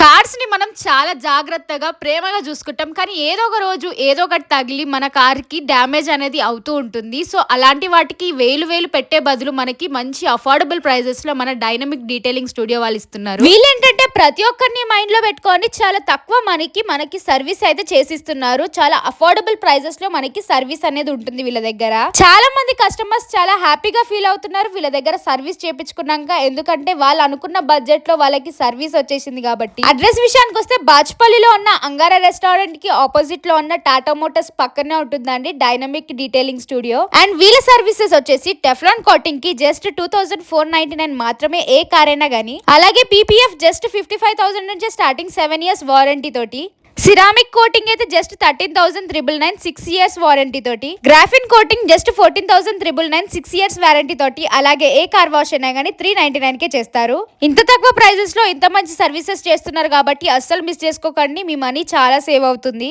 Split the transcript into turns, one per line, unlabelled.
కార్స్ని మనం చాలా జాగ్రత్తగా ప్రేమగా చూసుకుంటాం. కానీ ఏదో ఒక రోజు ఏదో ఒకటి తగిలి మన కార్కి డ్యామేజ్ అనేది అవుతూ ఉంటుంది. సో అలాంటి వాటికి వేలు వేలు పెట్టే బదులు మనకి మంచి అఫోర్డబుల్ ప్రైజెస్లో మన డైనమిక్ డీటెయిలింగ్ స్టూడియో వాళ్ళు ఇస్తున్నారు. వీళ్ళేంటంటే ప్రతి ఒక్కరిని మైండ్లో పెట్టుకొని చాలా తక్కువ మనకి మనకి సర్వీస్ అయితే చేసిస్తున్నారు. చాలా అఫోర్డబుల్ ప్రైజెస్లో మనకి సర్వీస్ అనేది ఉంటుంది వీళ్ళ దగ్గర. చాలా మంది కస్టమర్స్ చాలా హ్యాపీగా ఫీల్ అవుతున్నారు. వీళ్ళ దగ్గర సర్వీస్ చేపించుకున్నాక ఎందుకంటే వాళ్ళు అనుకున్న బడ్జెట్లో వాళ్ళకి సర్వీస్ వచ్చేసింది కాబట్టి. అడ్రస్ విషయానికి వస్తే బాజ్పల్లిలో ఉన్న అంగారా రెస్టారెంట్కి ఆపోజిట్లో ఉన్న టాటా మోటార్స్ పక్కనే ఉంటుందండి. Dynamic detailing studio. అండ్ వీళ్ళ సర్వీసెస్ వచ్చేసి teflon కోటింగ్కి just two thousand four ninety nine మాత్రమే ఏ కారైనా గానీ అలాగే PPF just fifty five thousand నుంచి స్టార్టింగ్ సెవెన్ ఇయర్స్ వారంటీ తోటి. సిరామిక్ కోటింగ్ అయితే just thirteen thousand triple nine six years warranty తోటి. Graphene coating just fourteen thousand triple nine six years warranty తోటి. అలాగే ఏ కార్ వాష్ అయినా కానీ three ninety nine కే చేస్తారు. ఇంత తక్కువ ప్రైజెస్లో ఇంత మంచి సర్వీసెస్ చేస్తున్నారు కాబట్టి అస్సలు మిస్ చేసుకోకండి. మీ మనీ చాలా సేవ్ అవుతుంది.